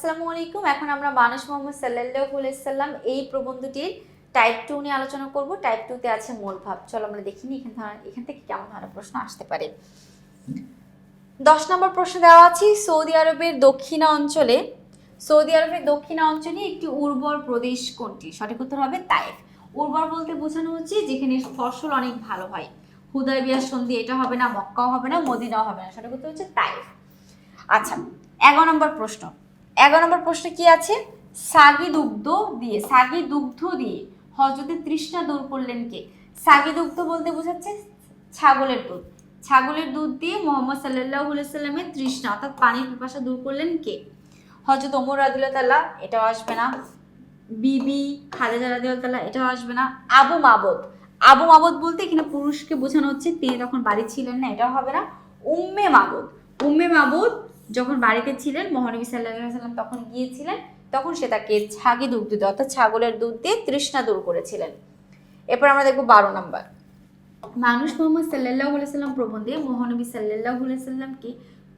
আসসালামু আলাইকুম। এখন আমরা মানুষ মোহাম্মদ আলাইহি সাল্লাম এই প্রবন্ধটির টাইপ টু নিয়ে আলোচনা করব। টাইপ টুতে আছে মূল ভাব। চলো আমরা দেখি নি এখান এখান থেকে কেমন ধরনের প্রশ্ন আসতে পারে। দশ নম্বর প্রশ্ন দেওয়া আছে, সৌদি আরবের দক্ষিণা অঞ্চলে সৌদি আরবের দক্ষিণা অঞ্চলে একটি উর্বর প্রদেশ কোনটি? সঠিক উত্তর হবে তাইফ। উর্বর বলতে বোঝানো হচ্ছে যেখানে ফসল অনেক ভালো হয়। হুদয় বিয়ার সন্ধি, এটা হবে না, মক্কাও হবে না, মদিনাও হবে না। সঠিক উত্তর হচ্ছে তাইফ। আচ্ছা এগারো নম্বর প্রশ্ন। এগারো নম্বর প্রশ্ন কি আছে? সাগি দুগ্ধ দিয়ে সাগি দুগ্ধ দিয়ে হজরতের তৃষ্ণা দূর করলেন কে? সাগি দুগ্ধ বলতে বোঝাচ্ছে ছাগলের দুধ। ছাগলের দুধ দিয়ে মোহাম্মদ সাল্লাহ সাল্লামের তৃষ্ণা, অর্থাৎ পানির পিপাসা দূর করলেন কে? হজরত ওমর রাদিল্লাহ এটাও আসবে না। বিবি খালেদা রাদিল্লাহ তাল্লাহ এটাও আসবে না। আবু মাবদ আবু মাবদ বলতে এখানে পুরুষকে বোঝানো হচ্ছে, তিনি তখন বাড়ি ছিলেন না, এটাও হবে না। উম্মে মাবদ, উম্মে মাবুদ যখন বাড়িতে ছিলেন, মহানবী সাল্লাহ সাল্লাম তখন গিয়েছিলেন, তখন সে তাকে ছাগি দুধ দিয়ে অর্থাৎ ছাগলের দুধ দিয়ে তৃষ্ণা দূর করেছিলেন। এরপর আমরা দেখব বারো নম্বর। মানুষ মোহাম্মদ সাল্লাহ সাল্লাম প্রবন্ধে মহানবী সাল্লাহ সাল্লামকে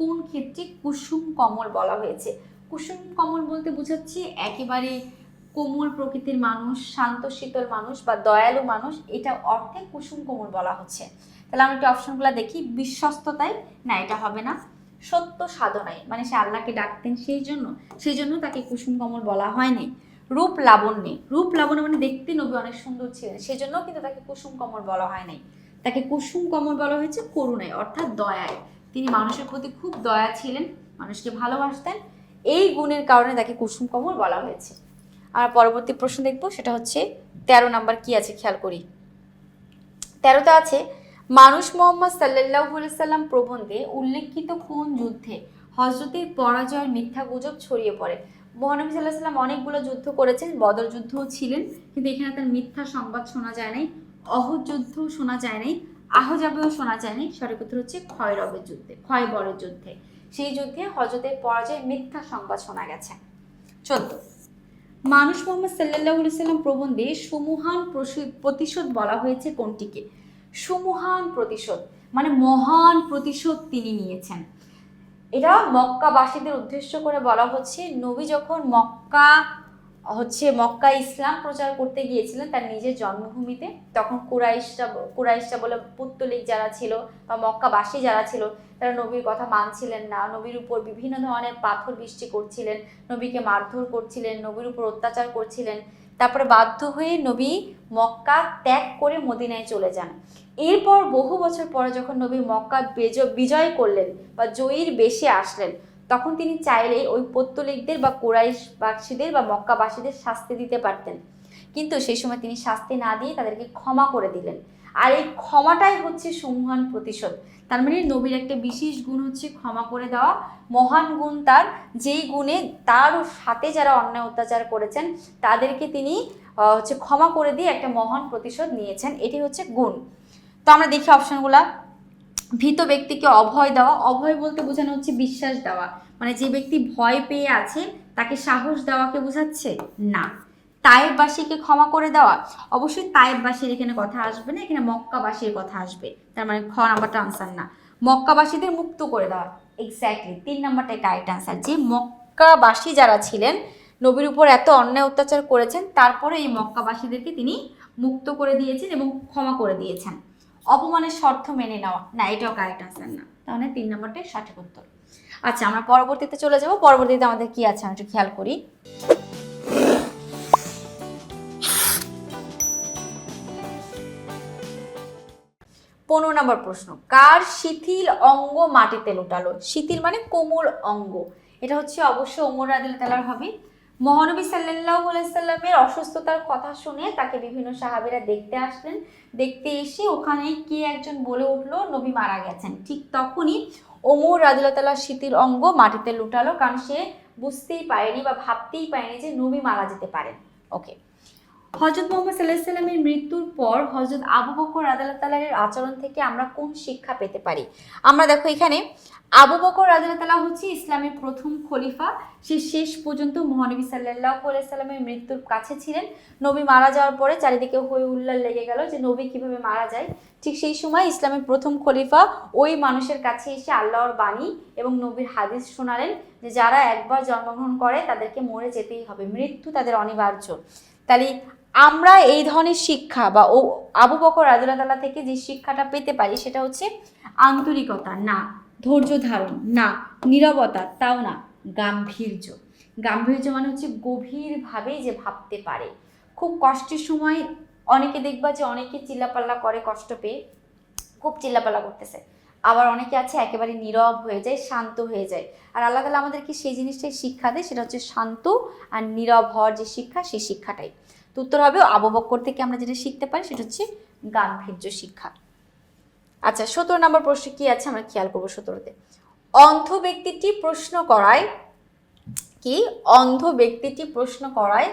কোন ক্ষেত্রে কুসুম কমল বলা হয়েছে? কুসুম কমল বলতে বোঝাচ্ছে একেবারে কোমল প্রকৃতির মানুষ, শান্ত, শীতল মানুষ বা দয়ালু মানুষ, এটা অর্থে কুসুম কোমল বলা হচ্ছে। তাহলে আমরা একটু অপশনগুলো দেখি। বিশ্বস্ততায় না, এটা হবে না। সত্য সাধনায়। মানে সে আল্লাহকে ডাকতেন সেই জন্য। সেই জন্য তাকে কুসুম কমল বলা হয়নি রূপ লাবণ্যে রূপ লাবণ্য মানে দেখতে নবী অনেক সুন্দর ছিলেন। সেজন্য কিন্তু তাকে কুসুম কমল বলা হয় নাই। তাকে কুসুম কমল বলা হয়েছে করুণায়, অর্থাৎ দয়ায়। তিনি মানুষের প্রতি খুব দয়া ছিলেন, মানুষকে ভালোবাসতেন। এই গুণের কারণে তাকে কুসুম কমল বলা হয়েছে। আর পরবর্তী প্রশ্ন দেখব, সেটা হচ্ছে, তেরো নাম্বার কি আছে? খেয়াল করি। তেরোতে আছে মানুষ মোহাম্মদ সাল্লাহ সাল্লাম প্রবন্ধে উল্লেখিত কোন যুদ্ধে হজরতের পরাজয়ের মিথ্যা গুজব ছড়িয়ে পড়ে। মহানবী সাল্লাহ সাল্লাম অনেকগুলো যুদ্ধ করেছেন, বদর যুদ্ধও ছিলেন, কিন্তু এখানে তার মিথ্যা সংবাদ শোনা যায় নাই, অহদ যুদ্ধও শোনা যায় নাই, আহজাবেও শোনা যায় নাই, সঠিক উত্তর হচ্ছে ক্ষয়রবের যুদ্ধে ক্ষয়বরের যুদ্ধে। সেই যুদ্ধে হজরতের পরাজয়ের মিথ্যা সংবাদ শোনা গেছে। চোদ্দ মানুষ মোহাম্মদ সাল্লাহ সাল্লাম প্রবন্ধে সুমহান প্রতিশোধ বলা হয়েছে কোনটিকে? সুমহান প্রতিশোধ মানে মহান প্রতিশোধ তিনি নিয়েছেন। এটা মক্কাবাসীদের উদ্দেশ্য করে বলা হচ্ছে, নবী যখন মক্কা, হচ্ছে মক্কা ইসলাম প্রচার করতে গিয়েছিলেন তার নিজের জন্মভূমিতে, তখন কুরাইশরা কুরাইশরা বলে পুত্তলিক যারা ছিল বা মক্কাবাসী যারা ছিল, তারা নবীর কথা মানছিলেন না। নবীর উপর বিভিন্ন ধরনের পাথর বৃষ্টি করছিলেন, নবীকে মারধর করছিলেন, নবীর উপর অত্যাচার করছিলেন। তারপরে বাধ্য হয়ে নবী মক্কা ত্যাগ করে মদিনায় চলে যান। এরপর বহু বছর পরে যখন নবী মক্কা বেজ- বিজয় করলেন বা জয়ীর বেশে আসলেন, তখন তিনি চাইলেই ওই পত্তলিকদের বা কোরাইশবাসীদের বা মক্কাবাসীদের শাস্তি দিতে পারতেন। কিন্তু সেই সময় তিনি শাস্তি না দিয়ে তাদেরকে ক্ষমা করে দিলেন। আর এই ক্ষমাটাই হচ্ছে সম্মান প্রতিশোধ। তার মানে নবীর একটা বিশেষ গুণ হচ্ছে ক্ষমা করে দেওয়া। মহান গুণ তার, যেই গুণে তার সাথে যারা অন্যায় অত্যাচার করেছেন, তাদেরকে তিনি হচ্ছে ক্ষমা করে দিয়ে একটা মহান প্রতিশোধ নিয়েছেন। এটি হচ্ছে গুণ। তো আমরা দেখি অপশনগুলা। ভীত ব্যক্তিকে অভয় দেওয়া। অভয় বলতে বোঝানো হচ্ছে বিশ্বাস দেওয়া। মানে যে ব্যক্তি ভয় পেয়ে আছে, তাকে সাহস দেওয়াকে বোঝাচ্ছে না। তায়েববাসীকে ক্ষমা করে দেওয়া। অবশ্যই তায়েববাসীর এখানে কথা আসবে না, এখানে মক্কাবাসীর কথা আসবে। তার মানে খ নাম্বারটা আনসার না। মক্কাবাসীদের মুক্ত করে দেওয়া। এক্স্যাক্টলি তিন নাম্বারটা কারেক্ট আনসার যে মক্কাবাসী যারা ছিলেন, নবীর উপর এত অন্যায় অত্যাচার করেছেন, তারপরে এই মক্কাবাসীদেরকে তিনি মুক্ত করে দিয়েছেন এবং ক্ষমা করে দিয়েছেন। অপমানের শর্ত মেনে নেওয়া। না, এটাও কারেক্ট আনসার না। তাহলে তিন নম্বরটাই সঠিক উত্তর। আচ্ছা আমরা পরবর্তীতে চলে যাব। পরবর্তীতে আমাদের কি আছে? আমি একটু খেয়াল করি। পনেরো নম্বর প্রশ্ন, কার শিথিল অঙ্গ মাটিতে লুটালো? শিথিল মানে কোমল অঙ্গ। এটা হচ্ছে অবশ্য ওমর আদিল তালার হবে মহানবী সাল্লাহ সাল্লামের অসুস্থতার কথা শুনে তাকে বিভিন্ন সাহাবিরা দেখতে আসলেন। দেখতে এসে ওখানে কে একজন বলে উঠল? নবী মারা গেছেন। ঠিক তখনই ওমর রাজুল্লাহ তাল্লাহ শিথিল অঙ্গ মাটিতে লুটালো। কারণ সে বুঝতেই পারেনি বা ভাবতেই পারেনি যে নবী মারা যেতে পারেন। ওকে। হজরত মোহাম্মদ সাল্লাহ সাল্লামের মৃত্যুর পর হজরত আবু বকর আদালত আচরণ থেকে আমরা কোন শিক্ষা পেতে পারি? আমরা দেখো এখানে আবু বকর আদালতালা হচ্ছে ইসলামের প্রথম খলিফা। সে শেষ পর্যন্ত মহানবী সাল্লাহ সাল্লামের মৃত্যুর কাছে ছিলেন। নবী মারা যাওয়ার পরে চারিদিকে হই উল্লাল লেগে গেল যে নবী কীভাবে মারা যায়? ঠিক সেই সময় ইসলামের প্রথম খলিফা ওই মানুষের কাছে এসে আল্লাহর বাণী এবং নবীর হাদিস শোনালেন যে যারা একবার জন্মগ্রহণ করে তাদেরকে মরে যেতেই হবে। মৃত্যু তাদের অনিবার্য। তাহলে আমরা এই ধরনের শিক্ষা বা ও, আবু বকর রাজুল্লাহ থেকে যে শিক্ষাটা পেতে পারি সেটা হচ্ছে আন্তরিকতা, না। ধৈর্য ধারণ, না। নীরবতা, তাও না। গাম্ভীর্য। গাম্ভীর্য মানে হচ্ছে গভীরভাবে যে ভাবতে পারে। খুব কষ্টের সময় অনেকে দেখবা যে অনেকে চিল্লাপাল্লা করে কষ্ট পেয়ে খুব চিল্লাপাল্লা করতেছে। আবার অনেকে আছে একেবারে নীরব হয়ে যায়, শান্ত হয়ে যায়। আর আল্লাহ তালা আমাদেরকে সেই জিনিসটাই শিক্ষা দেয়, সেটা হচ্ছে শান্ত আর নীরব হওয়ার যে শিক্ষা, সেই শিক্ষাটাই। উত্তর হবে আবু থেকে আমরা যেটা শিখতে পারি সেটা হচ্ছে গাম্ভীর্য শিক্ষা। আচ্ছা সতেরো নম্বর প্রশ্ন কি আছে? আমরা খেয়াল করব সতেরোতে। অন্ধ ব্যক্তিটি প্রশ্ন করায় কি? অন্ধ ব্যক্তিটি প্রশ্ন করায়,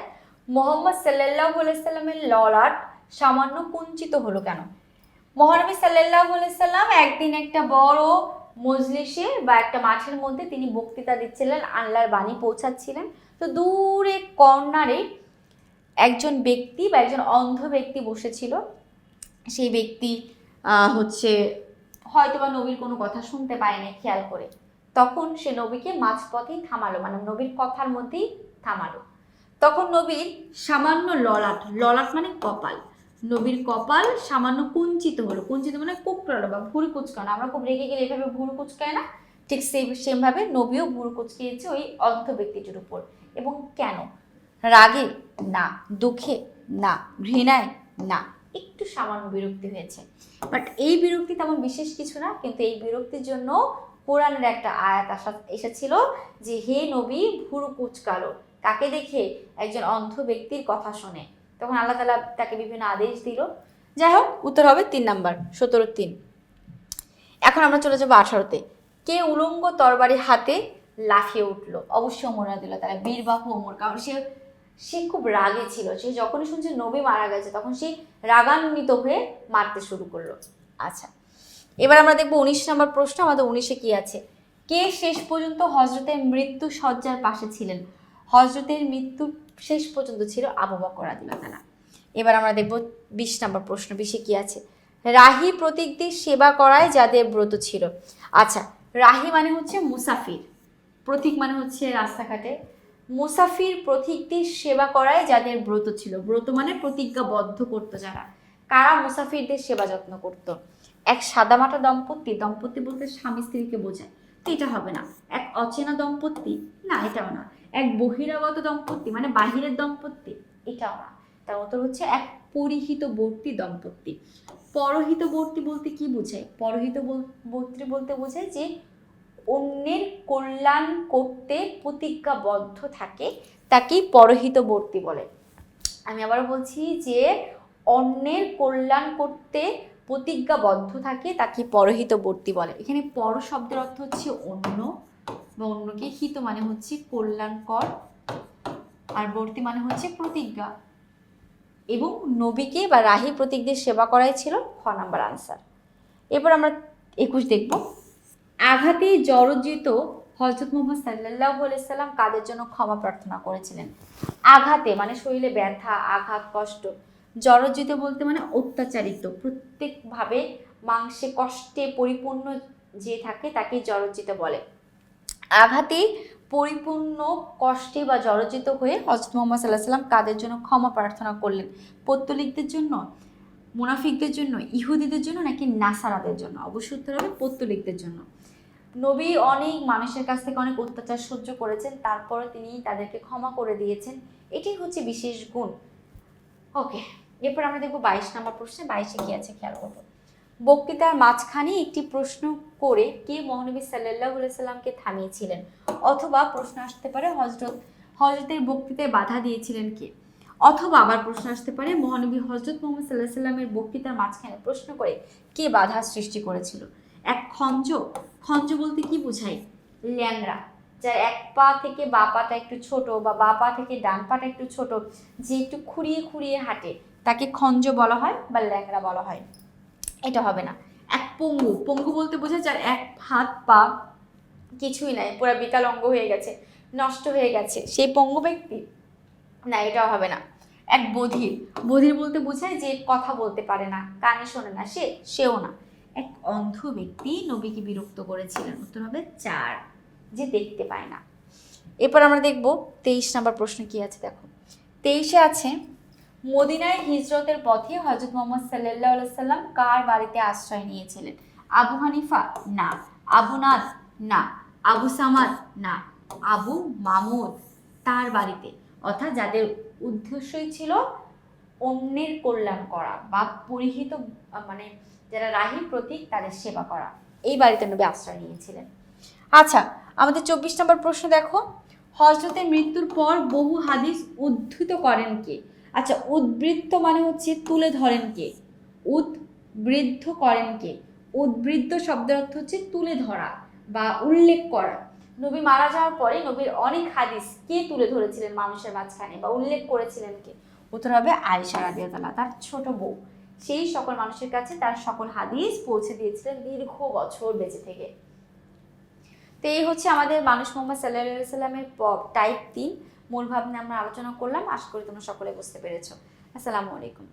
মোহাম্মদ সাল্লাহ সাল্লামের ললাট সামান্য কুঞ্চিত হলো কেন? মহানবী সাল্লাহ সাল্লাম একদিন একটা বড় মজলিসে বা একটা মাঠের মধ্যে তিনি বক্তৃতা দিচ্ছিলেন, আল্লাহর বাণী পৌঁছাচ্ছিলেন। তো দূরে কর্নারে একজন ব্যক্তি বা একজন অন্ধ ব্যক্তি বসেছিল, সেই ব্যক্তি হচ্ছে হয়তোবা নবীর কোনো কথা শুনতে পায়নি খেয়াল করে। তখন সে নবীকে মাঝপথেই থামালো মানে নবীর কথার মধ্যেই থামালো। তখন নবীর সামান্য ললাট ললাট মানে কপাল। নবীর কপাল সামান্য কুঞ্চিত হলো। কুঞ্চিত মানে কুকড়ালো বা ভুরু কুচকানো। আমরা খুব রেগে গেলে এভাবে ভুরু কুচকায় না। ঠিক সেই সেমভাবে নবীও ভুরু কুচকিয়েছে ওই অন্ধ ব্যক্তিটির উপর। এবং কেন? রাগে? না। দুঃখে? না। ঘৃণায়? না। একটু সামান্য বিরক্তি হয়েছে। বাট এই বিরক্তি তেমন বিশেষ কিছু না, কিন্তু এই বিরক্তির জন্য কোরআনের একটা আয়াত আসা, এসেছিল যে, হে নবী, ভুরু কুচকালো। কাকে দেখে একজন অন্ধ ব্যক্তির কথা শুনে। তখন আল্লাহ তালা তাকে বিভিন্ন আদেশ দিল। যাই হোক, উত্তর হবে তিন নাম্বার, সতেরো তিন। এখন আমরা চলে যাব আঠারোতে। কে উলঙ্গ তরবারি হাতে লাফিয়ে উঠল? অবশ্যই মনে দিল তারা বীরবাহু ওমর। কারণ সে সে খুব রাগে ছিল। সে যখনই শুনছে নবী মারা গেছে, তখন সে রাগান্বিত হয়ে মারতে শুরু করল। আচ্ছা এবার আমরা দেখব উনিশ নম্বর প্রশ্ন, আমাদের উনিশে কি আছে? কে শেষ পর্যন্ত হজরতের মৃত্যু সজ্জার পাশে ছিলেন? হজরতের মৃত্যু শেষ পর্যন্ত ছিল আবু বকর আদিলাতালা এবার আমরা দেখব বিশ নম্বর প্রশ্ন, বিশে কি আছে? রাহি প্রতীকদের সেবা করায় যাদের ব্রত ছিল। আচ্ছা রাহি মানে হচ্ছে মুসাফির। প্রতীক মানে হচ্ছে রাস্তাঘাটে মুসাফির প্রতীকদের সেবা করায় যাদের ব্রত ছিল। ব্রত মানে প্রতিজ্ঞাবদ্ধ করতো যারা। কারা মুসাফিরদের সেবা যত্ন করতো? এক সাদামাটা দম্পতি দম্পতি বলতে স্বামী স্ত্রীকে বোঝায়। তো এটা হবে না। এক অচেনা দম্পতি, না, এটাও না। এক বহিরাগত দম্পতি মানে বাহিরের দম্পতি, এটাও না। তার উত্তর হচ্ছে এক পরিহিতবর্তী দম্পতি। পরহিতবর্তী বলতে কি বোঝায়? পরহিত বর্তী বলতে বোঝায় যে অন্যের কল্যাণ করতে প্রতিজ্ঞাবদ্ধ থাকে তাকেই পরহিতবর্তী বলে। আমি আবার বলছি যে, অন্যের কল্যাণ করতে প্রতিজ্ঞাবদ্ধ থাকে, তাকে পরহিতবর্তী বলে। এখানে পর শব্দের অর্থ হচ্ছে অন্য, বা অন্যকে হিত মানে হচ্ছে কল্যাণকর, আর বর্তী মানে হচ্ছে প্রতিজ্ঞা। এবং নবীকে বা রাহি প্রতীকদের সেবা করাই ছিল খ নাম্বার আনসার এরপর আমরা একুশ দেখব। আঘাতে জর্জিত হজরত মোহাম্মদ সাল্লাহ সাল্লাম কাদের জন্য ক্ষমা প্রার্থনা করেছিলেন? আঘাতে মানে শরীরে ব্যথা, আঘাত, কষ্ট। জর্জিত বলতে মানে অত্যাচারিত। প্রত্যেকভাবে মাংসে কষ্টে পরিপূর্ণ যে থাকে তাকে জর্জিত বলে। আঘাতে পরিপূর্ণ কষ্টে বা জর্জিত হয়ে হজরত মোহাম্মদ সাল্লাহ সাল্লাম কাদের জন্য ক্ষমা প্রার্থনা করলেন? পত্তলিকদের জন্য, মুনাফিকদের জন্য, ইহুদিদের জন্য নাকি নাসারাদের জন্য? অবশ্যই উত্তর হবে, পত্তলিকদের জন্য। নবী অনেক মানুষের কাছ থেকে অনেক অত্যাচার সহ্য করেছেন, তারপরে তিনি তাদেরকে ক্ষমা করে দিয়েছেন। এটি হচ্ছে বিশেষ গুণ। ওকে এরপর আমরা দেখব বাইশ নম্বর প্রশ্নে, বাইশে কি আছে খেয়াল করব বক্তৃতার মাঝখানে একটি প্রশ্ন করে কে মহানবী সাল্লাহ সাল্লামকে থামিয়েছিলেন? অথবা প্রশ্ন আসতে পারে হজরত হজরতের বক্তৃতায় বাধা দিয়েছিলেন কে? অথবা আবার প্রশ্ন আসতে পারে মহানবী হজরত মোহাম্মদ সাল্লাহ সাল্লামের বক্তৃতার মাঝখানে প্রশ্ন করে কে বাধা সৃষ্টি করেছিল? এক খঞ্জ খঞ্জ বলতে কি বোঝায় ল্যাংড়া, যার এক পা থেকে বা পাটা একটু ছোট বা বা পা থেকে ডান পাটা একটু ছোট, যে একটু খুঁড়িয়ে খুঁড়িয়ে হাঁটে, তাকে খঞ্জ বলা হয় বা ল্যাংড়া বলা হয়। এটা হবে না। এক পঙ্গু পঙ্গু বলতে বোঝায় যার এক হাত পা, কিছুই নাই, পুরো বিকাল অঙ্গ হয়ে গেছে, নষ্ট হয়ে গেছে সেই পঙ্গু ব্যক্তি? না, এটাও হবে না। এক বধির বধির বলতে বোঝায় যে কথা বলতে পারে না, কানে শোনে না, সে, সেও না। এক অন্ধ ব্যক্তি নবীকে বিরক্ত করেছিলেন। উত্তর হবে চার, যে দেখতে পায় না। এরপর আমরা দেখব তেইশ নাম্বার প্রশ্ন কি আছে, দেখো। তেইশে আছে, মদিনায় হিজরতের পথে হজরত মোহাম্মদ সাল্লাহ সাল্লাম কার বাড়িতে আশ্রয় নিয়েছিলেন? আবু হানিফা? না। আবু নাদ? না। আবু সামাদ? না। আবু মামুদ? তার বাড়িতে। অর্থাৎ যাদের উদ্দেশ্যই ছিল অন্যের কল্যাণ করা বা পরিহিত মানে যারা রাহি প্রতীক, তাদের সেবা করা। এই বাড়িতে নবী আশ্রয় নিয়েছিলেন। আচ্ছা আমাদের চব্বিশ নম্বর প্রশ্ন দেখো। হজরতের মৃত্যুর পর বহু হাদিস উদ্ধৃত করেন কে? আচ্ছা উদ্বৃত্ত মানে হচ্ছে তুলে ধরেন কে? উদ্বৃদ্ধ করেন কে? উদ্বৃত্ত শব্দের অর্থ হচ্ছে তুলে ধরা বা উল্লেখ করা। নবী মারা যাওয়ার পরে নবীর অনেক হাদিস কে তুলে ধরেছিলেন মানুষের মাঝখানে বা উল্লেখ করেছিলেন কে? উত্তর হবে আয়েশা রাদিয়াল্লাহু তার ছোট বউ। সেই সকল মানুষের কাছে তার সকল হাদিস পৌঁছে দিয়েছিলেন দীর্ঘ বছর বেঁচে থেকে। তো এই হচ্ছে আমাদের মানুষ মোহাম্মদ সাল্লাহ সাল্লামের টাইপ তিন। মূল ভাবনা আমরা আলোচনা করলাম। আশা করি তোমরা সকলে বুঝতে পেরেছ। আসসালামু আলাইকুম।